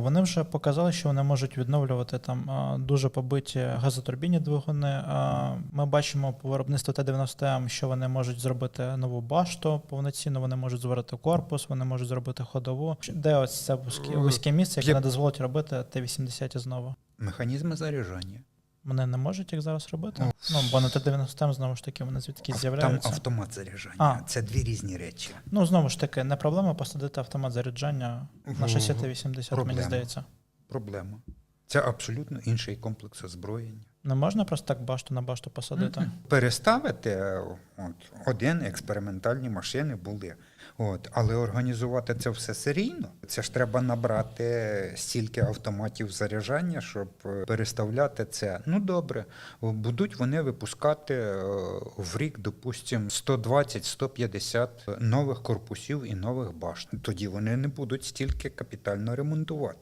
Вони вже показали, що вони можуть відновлювати там дуже побиті газотурбінні двигуни. Ми бачимо по виробництву Т-90М, що вони можуть зробити нову башту повноцінно, вони можуть зварити корпус, вони можуть зробити ходову. Де ось це вузьке, вузьке місце, яке не дозволить робити Т-80 знову. Механізми заряджання. Вони не можуть їх зараз робити. Ну, Ну, бо на Т-90М знову ж таки вони звідки з'являються. Там автомат заряджання. А. Це дві різні речі. Ну, знову ж таки, не проблема посадити автомат заряджання на В- 60-80, мені здається. Проблема. Це абсолютно інший комплекс озброєння. Не можна просто так башту на башту посадити. Переставити от, один експериментальні машини були. От, але організувати це все серійно, це ж треба набрати стільки автоматів заряджання, щоб е, переставляти це. Ну добре, будуть вони випускати е, в рік, допустимо, 120-150 нових корпусів і нових башт. Тоді вони не будуть стільки капітально ремонтувати.